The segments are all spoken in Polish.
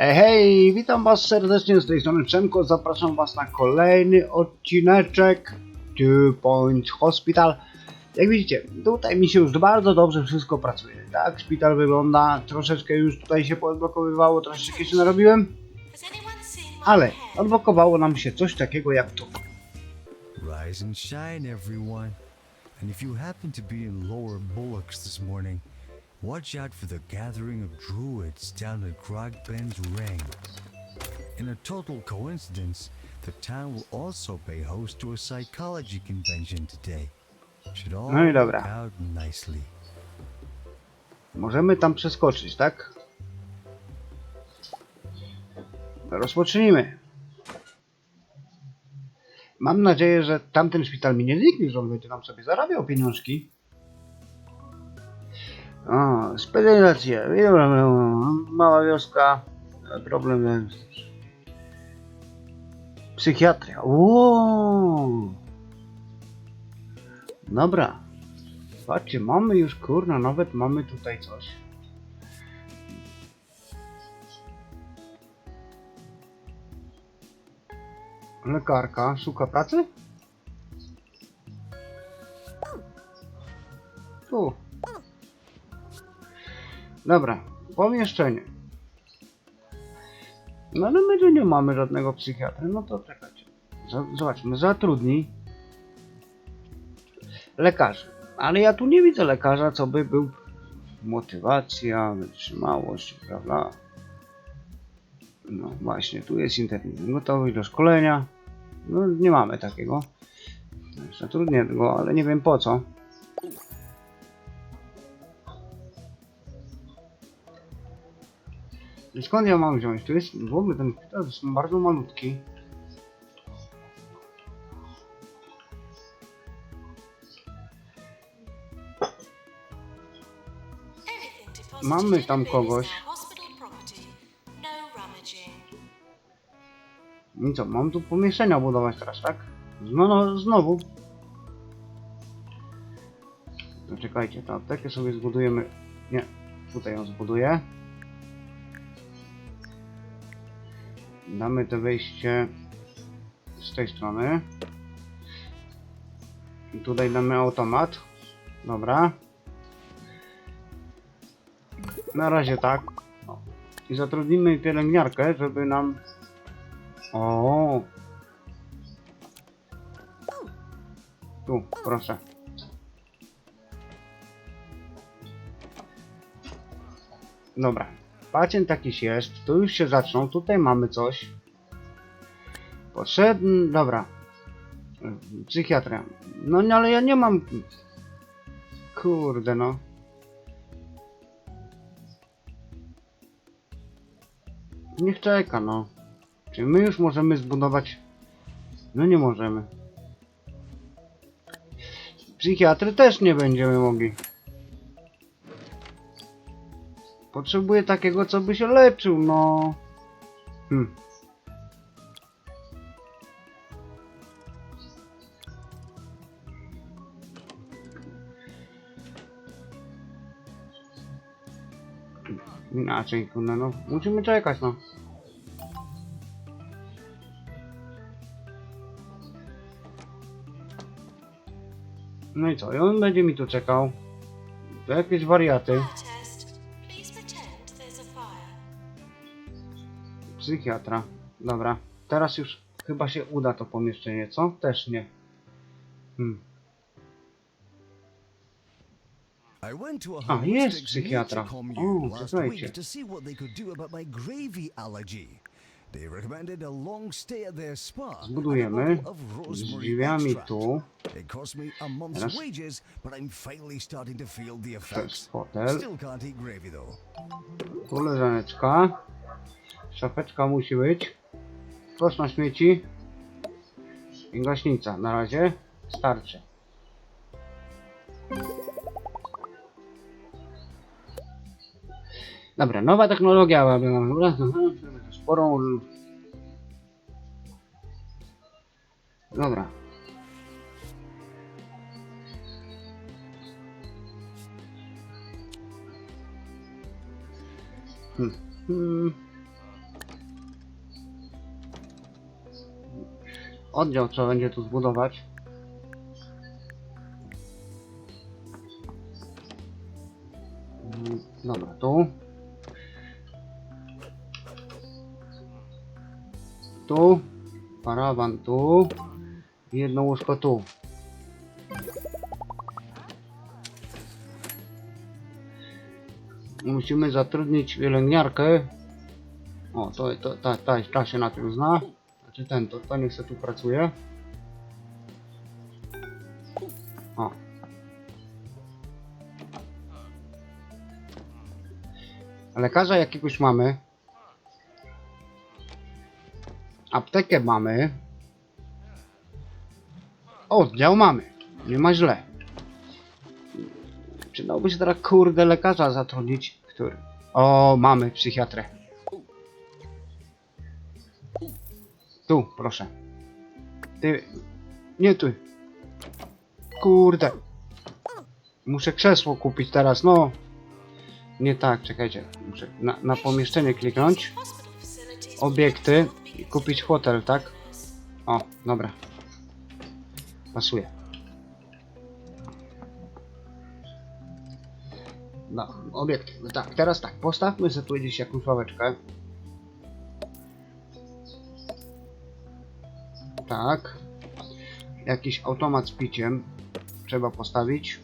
Hej, hej, witam was serdecznie z tej strony Przemko, zapraszam was na kolejny odcineczek Two Point Hospital. Jak widzicie, tutaj mi się już bardzo dobrze wszystko pracuje, tak? Szpital wygląda, troszeczkę już tutaj się poodblokowywało, troszeczkę się narobiłem, ale odblokowało nam się coś takiego jak to. Rise and shine, everyone. And if you happen to be in Lower Bullocks this morning, watch out for the gathering of druids down at Grogben's Ring. In a total coincidence, the town will also pay host to a psychology convention today. Should all No i work dobra. out nicely. Możemy tam przeskoczyć, tak? Rozpocznijmy. Mam nadzieję, że tamten szpital mi nie zniknie, że on będzie nam sobie zarabiał pieniążki. O, specjalizacja. Mała wioska. Problem. Psychiatria. Uuu. Dobra. Patrzcie, mamy już kurna, nawet mamy tutaj coś. Lekarka szuka pracy? Tu. Dobra, pomieszczenie. No ale my tu nie mamy żadnego psychiatry, no to czekajcie. Zobaczmy, zatrudnij lekarzy. Ale ja tu nie widzę lekarza, co by był motywacja, wytrzymałość, prawda? No właśnie, tu jest internet gotowy do szkolenia. No nie mamy takiego. Zatrudnię go, ale nie wiem po co. skąd ja mam wziąć? Tu jest w ogóle ten szpital jest bardzo malutki. Mamy tam kogoś. I co, mam tu pomieszczenia budować teraz, tak? No, no znowu. Czekajcie, tę aptekę sobie zbudujemy. Nie, tutaj ją zbuduję. Damy to wejście z tej strony. Tutaj damy automat. Dobra. Na razie tak. I zatrudnimy pielęgniarkę, żeby nam o. Tu, proszę. Dobra. Pacjent jakiś jest. Tu już się zaczną. Tutaj mamy coś. Potrzebny. Dobra. Psychiatria. No nie, ale ja nie mam. Kurde no. Niech czeka no. Czy my już możemy zbudować? No nie możemy. Psychiatry też nie będziemy mogli. Potrzebuję takiego, co by się leczył, no. Hmm. Inaczej, kurde, no. Musimy czekać, no. No i co? I on będzie mi tu czekał. To jakieś wariaty. Psychiatra. Dobra. Teraz już chyba się uda to pomieszczenie, co? Też nie. Hmm. A holistic psychiatra. last słuchajcie. Zbudujemy z drzwiami tu. Teraz- to jest though. Tu leżaneczka. Szafeczka musi być. Kosz na śmieci. I gaśnica. Na razie starczy. Dobra, nowa technologia. Sporą. Dobra. Hmm. Hmm. Oddział trzeba będzie tu zbudować. Mm, Dobra, tu. Tu. Parawan tu. I Jedno łóżko tu. Musimy zatrudnić pielęgniarkę. O, to, to ta, ta, ta się na tym zna. Znaczy ten, to, niech se tu pracuje. O. Lekarza jakiegoś mamy. Aptekę mamy. Oddział mamy. Nie ma źle. Przydałby się teraz kurde lekarza zatrudnić. Który? O, mamy psychiatrę. Tu, proszę. Ty. Nie tu. Kurde. Muszę krzesło kupić teraz, no. Nie tak, czekajcie. Muszę na, na pomieszczenie kliknąć. Obiekty i kupić hotel, tak? O, dobra. Pasuje. No, obiekty. Tak, teraz tak, postawmy sobie tu gdzieś jakąś ławeczkę. Tak. Jakiś automat z piciem trzeba postawić.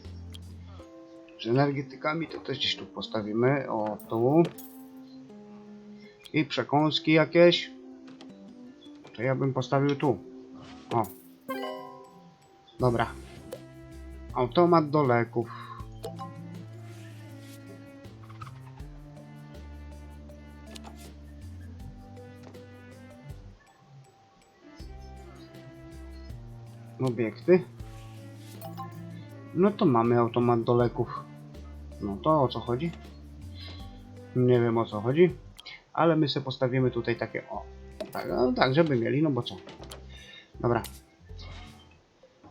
Z energetykami to też gdzieś tu postawimy. O, tu. I przekąski jakieś. To ja bym postawił tu. O. Dobra. Automat do leków. Obiekty. No to mamy automat do leków. No to o co chodzi? Nie wiem o co chodzi. Ale my sobie postawimy tutaj takie o. Tak, no, tak, żeby mieli, no bo co. Dobra.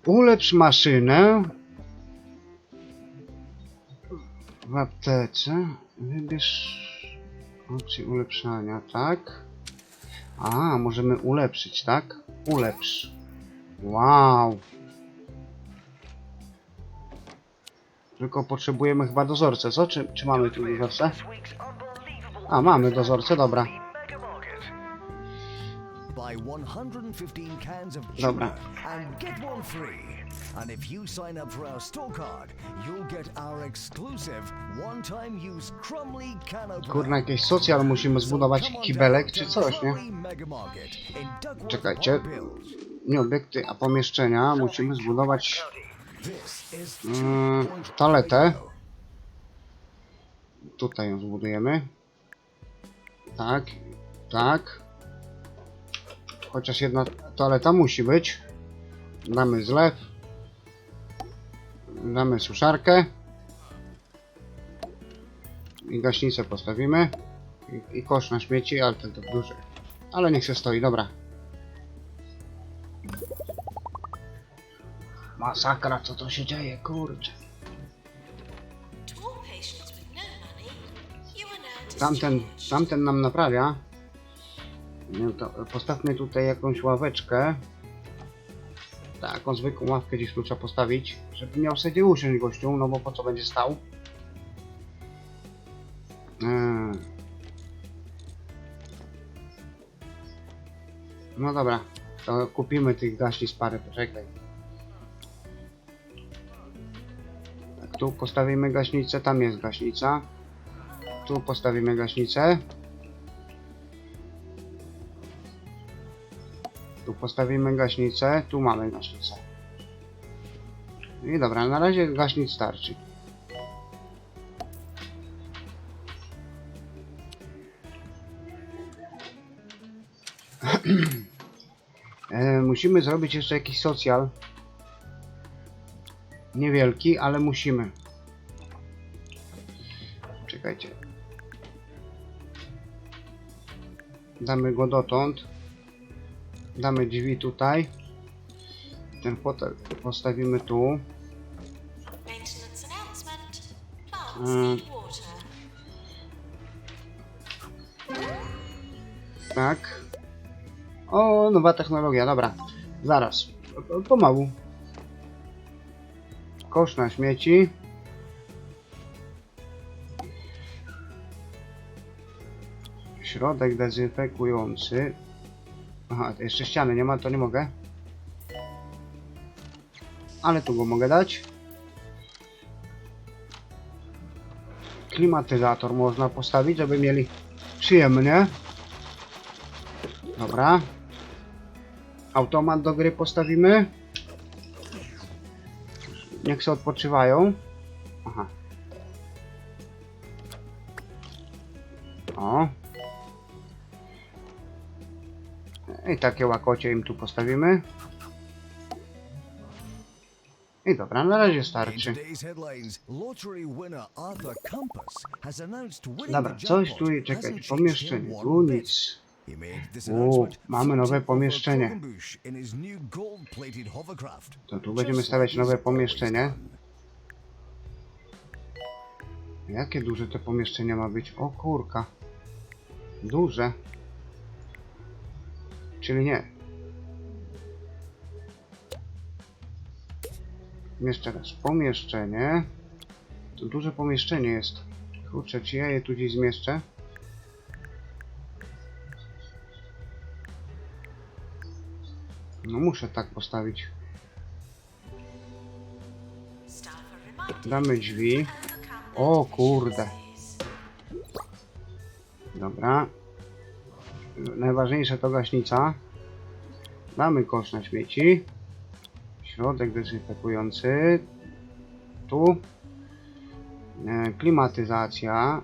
Ulepsz maszynę. W aptece. Wybierz opcję ulepszania, tak? A, możemy ulepszyć, tak? Ulepsz. Wow. Tylko potrzebujemy chyba dozorcę, co? Czy, czy mamy tu dozorcę? A, mamy dozorcę, dobra. Buy 115 cans of Dobra. and if you sign up for our store card, you'll get our exclusive one-time use Crumley can opener. Kurna, jakiś socjal musimy zbudować, kibelek czy coś, nie? Czekajcie. Nie obiekty, a pomieszczenia. Musimy zbudować mm, toaletę. Tutaj ją zbudujemy. Tak, tak. Chociaż jedna toaleta musi być. Damy zlew. Damy suszarkę. I gaśnicę postawimy. I, i kosz na śmieci, ale ten to duży. Ale niech się stoi, dobra. Masakra, co to się dzieje, kurczę. Tamten, tamten nam naprawia. To postawmy tutaj jakąś ławeczkę. Taką zwykłą ławkę gdzieś tu trzeba postawić, żeby miał sobie usiąść gościu, no bo po co będzie stał. Eee. No dobra, to kupimy tych gaśnic parę, poczekaj. Tu postawimy gaśnicę, tam jest gaśnica. Tu postawimy gaśnicę. Tu postawimy gaśnicę, tu mamy gaśnicę. I dobra, na razie gaśnic starczy. e, musimy zrobić jeszcze jakiś socjal. Niewielki, ale musimy. Czekajcie. Damy go dotąd. Damy drzwi tutaj. Ten fotel postawimy tu. Water. Tak. O, nowa technologia, dobra. Zaraz. Po- Pomału. Kosz na śmieci. Środek dezynfekujący. Aha, jeszcze ściany nie ma, to nie mogę. Ale tu go mogę dać. Klimatyzator można postawić, żeby mieli przyjemnie. Dobra. Automat do gry postawimy. Niech się odpoczywają. Aha. O. I takie łakocie im tu postawimy. I dobra, na razie starczy. Dobra, coś tu, czekaj, changed pomieszczenie, tu nic. Announcement mamy nowe pomieszczenie. To tu będziemy stawiać nowe pomieszczenie. Jakie duże to pomieszczenie ma być? O kurka. Duże. Czyli nie. Jeszcze raz. Pomieszczenie. To duże pomieszczenie jest. Kurczę, czy ja je tu gdzieś zmieszczę? No muszę tak postawić. Damy drzwi. O kurde. Dobra. Najważniejsze to gaśnica. Damy kosz na śmieci. Środek dezynfekujący. Tu. E, klimatyzacja.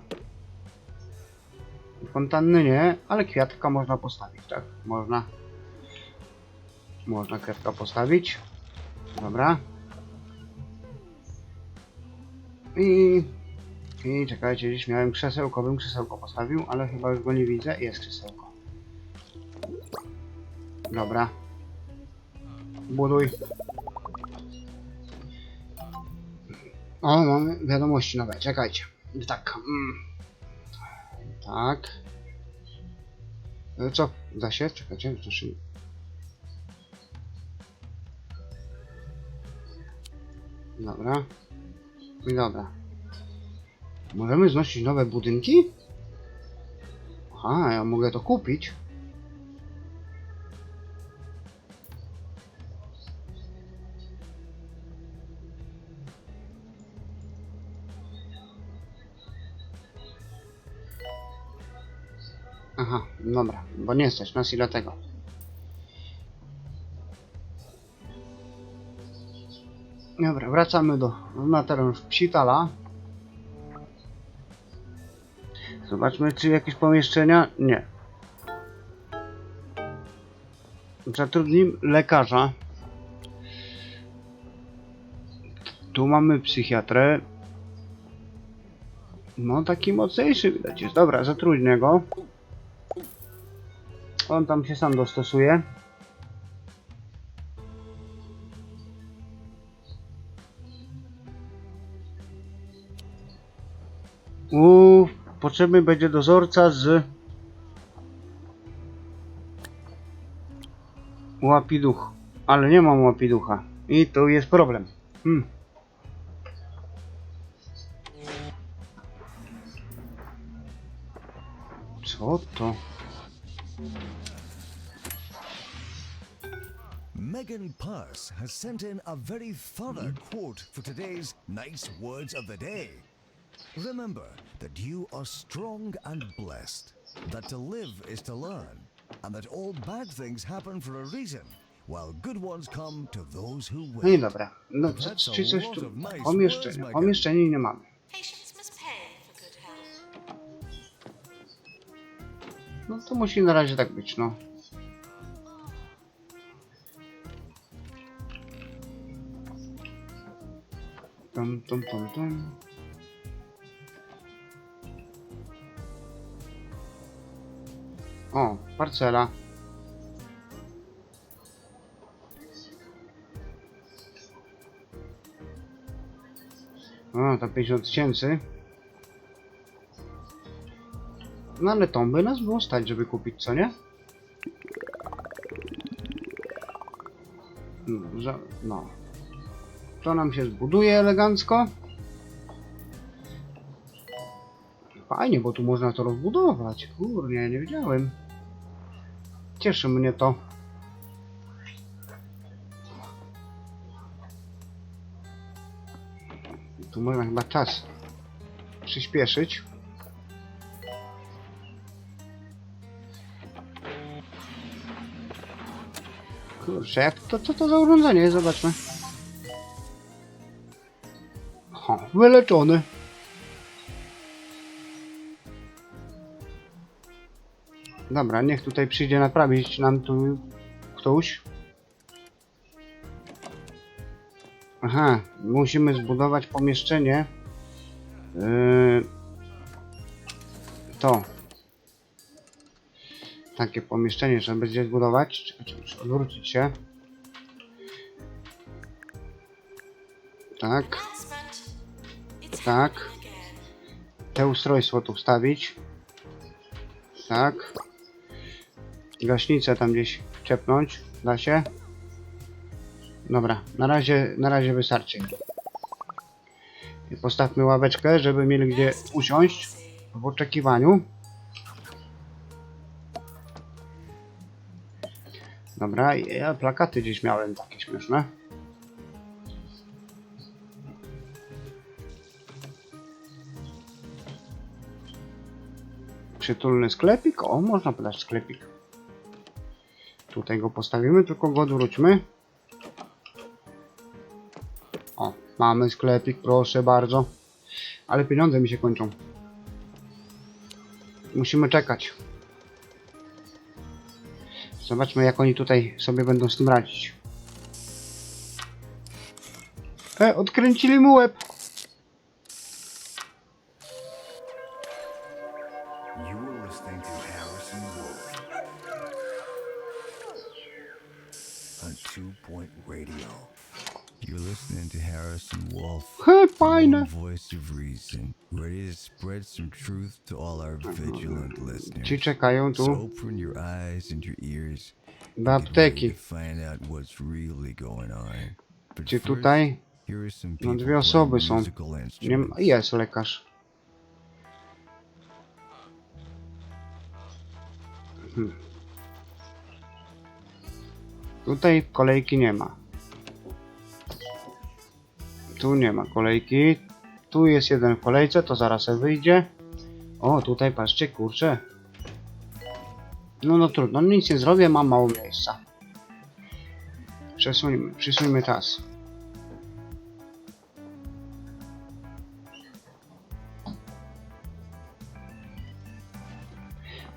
Fontanny nie, ale kwiatka można postawić, tak? Można. Można kwiatka postawić. Dobra. I i czekajcie, gdzieś miałem krzesełko, bym krzesełko postawił, ale chyba już go nie widzę. Jest krzesełko. Dobra. Buduj. O, mamy wiadomości nowe, czekajcie. Tak. Mm. Tak. E, Co? Da się? Czekajcie, znaczy... Dobra. Dobra. Możemy znosić nowe budynki? Aha, ja mogę to kupić. Aha, dobra, bo nie stać nas i. Dobra, wracamy do, na teren szpitala. Zobaczmy, czy jakieś pomieszczenia. Nie. Zatrudnijmy lekarza. Tu mamy psychiatrę. No, taki mocniejszy widać jest. Dobra, zatrudnię go. On tam się sam dostosuje. Uuu, potrzebny będzie dozorca z łapiduch. Ale nie mam łapiducha. I tu jest problem. Hmm. Co to? Megan Purse has sent in a very thorough quote for today's nice words of the day. Remember that you are strong and blessed, that to live is to learn, and that all bad things happen for a reason, while good ones come to those who No i wait. dobra. No, co, czy coś tu? Pomieszczenie. Pomieszczenie nie mamy. Patients must pay for good health. No to musi na razie tak być, no. Tum, tum, tum, tum. O, parcela. O, to 50 tysięcy. No ale tą by nas było stać, żeby kupić, co nie? No, no. To nam się zbuduje elegancko. Fajnie, bo tu można to rozbudować. Kurnie, nie wiedziałem. Cieszy mnie to. Tu można chyba czas przyspieszyć. Kurczę, jak to, co to za urządzenie? Zobaczmy. O, wyleczony. Dobra, niech tutaj przyjdzie naprawić nam tu ktoś. Aha, musimy zbudować pomieszczenie. Yy, to. Takie pomieszczenie trzeba będzie zbudować. Czekajcie, muszę odwrócić się. Tak, Tak. te ustrojstwo tu wstawić. Tak. Gaśnicę tam gdzieś wczepnąć. Da się? Dobra, na razie, na razie wystarczy. I postawmy ławeczkę, żeby mieli gdzie usiąść w oczekiwaniu. Dobra, ja plakaty gdzieś miałem takie śmieszne. Przytulny sklepik? O, można podać sklepik. Tutaj go postawimy, tylko go odwróćmy. O, mamy sklepik, proszę bardzo. Ale pieniądze mi się kończą. Musimy czekać. Zobaczmy, jak oni tutaj sobie będą z tym radzić. E, odkręcili mu łeb. Reason, ready to spread some truth to all our vigilant listeners. Czekają So tu open your eyes and your ears. do and get ready apteki. to find out what's really going on. But Czy first, tutaj here are some No, people dwie playing osoby są. musical nie ma, instruments. jest lekarz. Hmm. Tutaj kolejki nie ma. Tu nie ma kolejki. Tu jest jeden w kolejce, to zaraz wyjdzie. O, tutaj patrzcie, kurczę. No, no trudno, nic nie zrobię, mam mało miejsca. Przesuńmy, przesuńmy czas.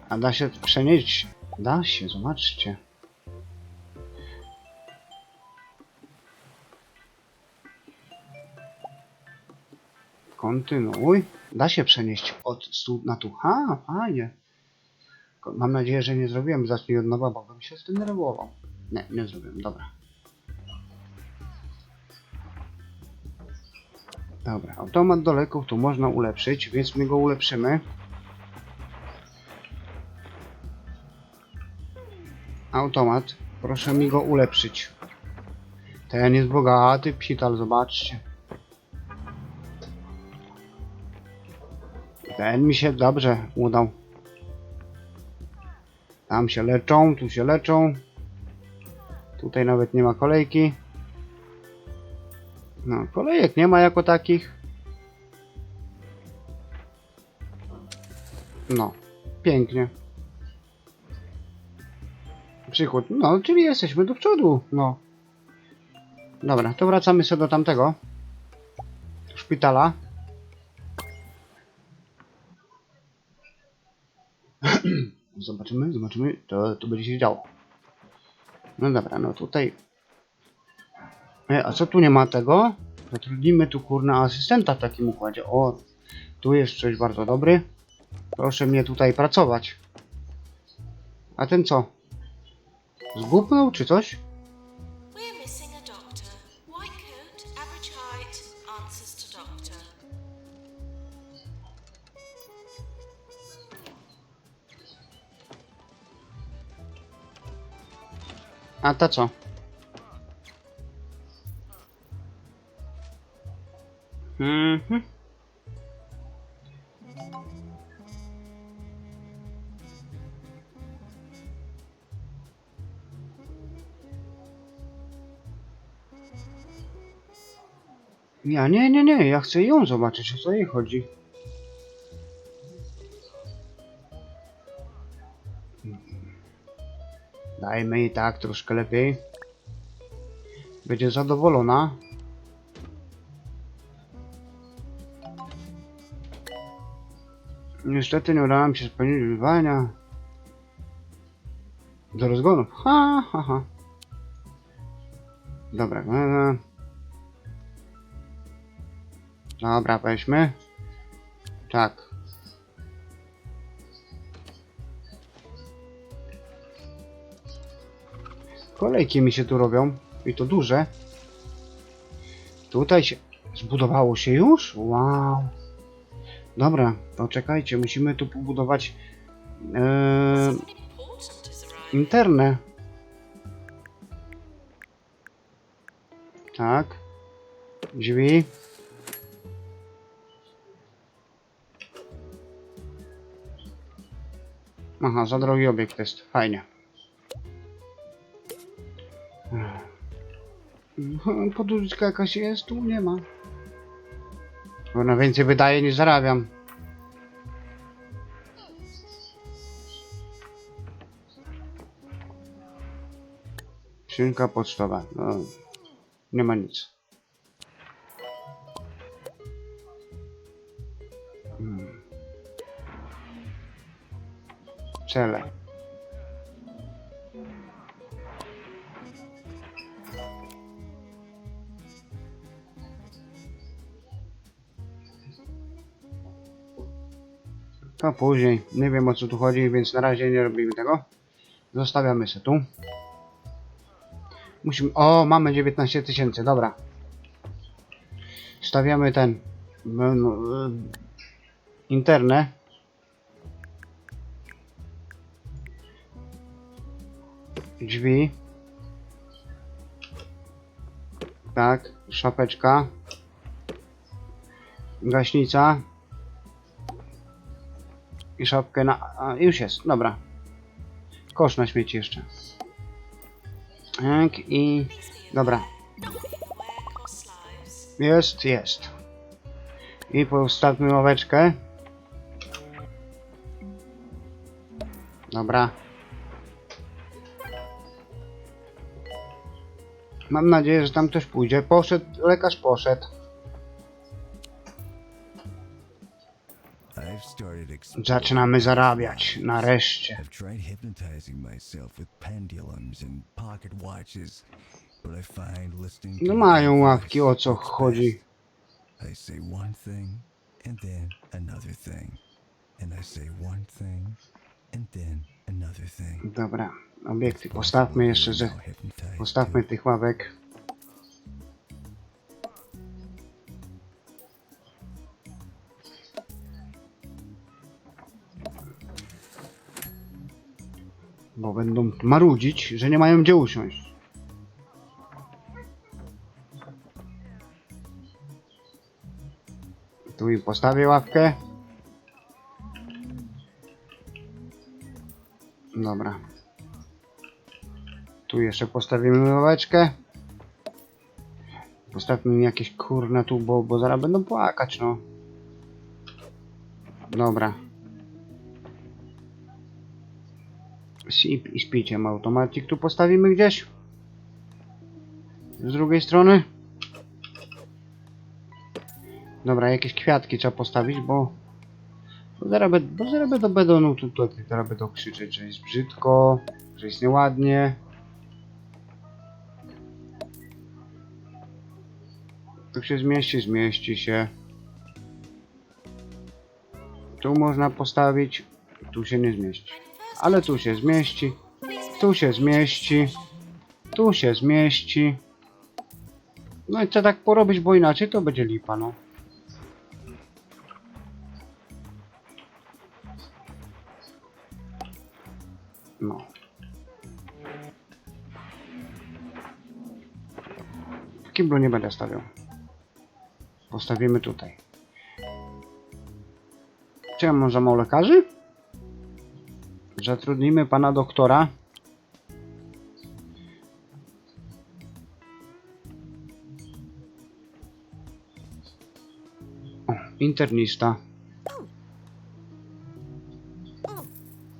A da się przenieść? Da się, zobaczcie. Kontynuuj. Da się przenieść od stu na tu. Ha, fajnie. Mam nadzieję, że nie zrobiłem zacznij od nowa, bo bym się zdenerwował. Nie, nie zrobiłem, dobra. Dobra, automat do leków tu można ulepszyć, więc my go ulepszymy. Automat, proszę mi go ulepszyć. Ten jest bogaty psital, zobaczcie. Ten mi się dobrze udał. Tam się leczą, tu się leczą. Tutaj nawet nie ma kolejki. No, kolejek nie ma jako takich. No, pięknie. Przychód. No, czyli jesteśmy do przodu. No. Dobra, to wracamy sobie do tamtego. Szpitala. Zobaczymy, zobaczymy. To, to będzie się działo. No dobra, no tutaj. E, a co tu nie ma tego? Zatrudnimy tu kurna asystenta w takim układzie. O, tu jest coś bardzo dobry. Proszę mnie tutaj pracować. A ten co? Zgubnął czy coś? A to co? Mhm. Ja nie, nie, nie, ja chcę ją zobaczyć, o co jej chodzi. Dajmy jej tak troszkę lepiej. Będzie zadowolona. Niestety nie udało się spełnić wyzwania. Do rozgonów. Ha, ha, ha. Dobra, dobra. Dobra, weźmy. Tak. Kolejki mi się tu robią. I to duże. Tutaj się... Zbudowało się już? Wow. Dobra, to czekajcie, musimy tu pobudować e, has arrived. interne. Tak. Drzwi. Aha, za drogi obiekt jest. Fajnie. Poduszka jakaś jest? Tu nie ma. Ona więcej wydaje niż zarabiam. Skrzynka pocztowa. No, nie ma nic. Hmm. Cele. To później. Nie wiem o co tu chodzi, więc na razie nie robimy tego. Zostawiamy się tu. Musimy. O, mamy 19 tysięcy, dobra. Stawiamy ten. No, no, y, interne. Drzwi. Tak, szapeczka. Gaśnica. I szapkę na. A, już jest, dobra. Kosz na śmieci jeszcze. Tak i... Dobra, jest, jest. I postawmy ławeczkę. Dobra. Mam nadzieję, że tam ktoś pójdzie. Poszedł, lekarz poszedł. Zaczynamy zarabiać, nareszcie. I've tried hypnotizing myself with pendulums and pocket watches, but I find listening to No mają ławki, o co chodzi. I say one thing and then another thing, and I say one thing and then another thing. Dobra, obiekty. Postawmy jeszcze, że... Postawmy tych ławek. Bo będą marudzić, że nie mają gdzie usiąść. Tu im postawię ławkę. Dobra. Tu jeszcze postawimy ławeczkę. Postawmy mi jakieś kurna tu, bo, bo zaraz będą płakać, no. Dobra. I z piciem automacik tu postawimy gdzieś. Z drugiej strony. Dobra, jakieś kwiatki trzeba postawić, bo... Bo zaraz, bo zaraz będą, będą, no tu, tu, zaraz będą krzyczeć, że jest brzydko, że jest nieładnie. Tu się zmieści, zmieści się. Tu można postawić, tu się nie zmieści. Ale tu się zmieści, tu się zmieści, tu się zmieści. No i chcę tak porobić, bo inaczej to będzie lipa, no. No. Kiblu nie będę stawiał. Postawimy tutaj. Czy ja mam za mało lekarzy? Zatrudnimy pana doktora. O, internista.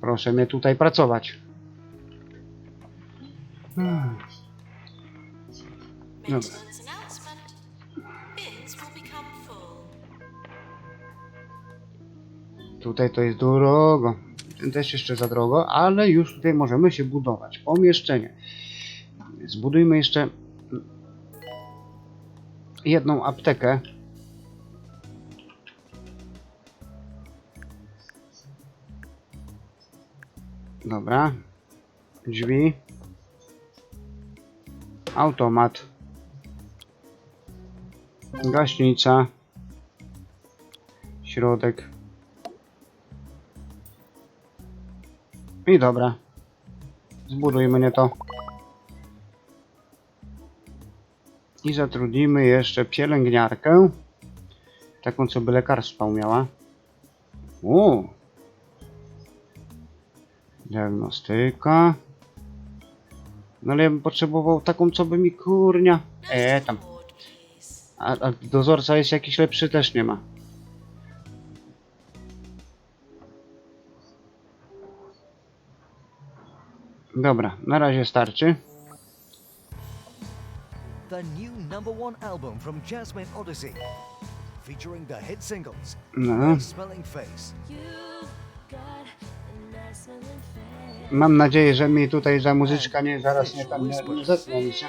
Proszę mnie tutaj pracować. Hmm. Dobra. Tutaj to jest drogo. Też jeszcze za drogo, ale już tutaj możemy się budować. Pomieszczenie. Zbudujmy jeszcze jedną aptekę. Dobra. Drzwi. Automat. Gaśnica. Środek. I dobra. Zbudujmy nie to. I zatrudnimy jeszcze pielęgniarkę. Taką, co by lekarstwa umiała. O! Diagnostyka. No ale ja bym potrzebował taką, co by mi kurnia. E, tam. A, a dozorca jest jakiś lepszy też nie ma. Dobra, na razie starczy. the new number one album from Jasmine Odyssey, featuring the hit singles No. Smelling Face. Mam nadzieję, że mi tutaj za muzyczka nie zaraz nie tam nie, nie zetną mi się.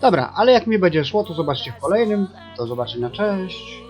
Dobra, ale jak mi będzie szło, to zobaczcie w kolejnym. Do zobaczenia, cześć.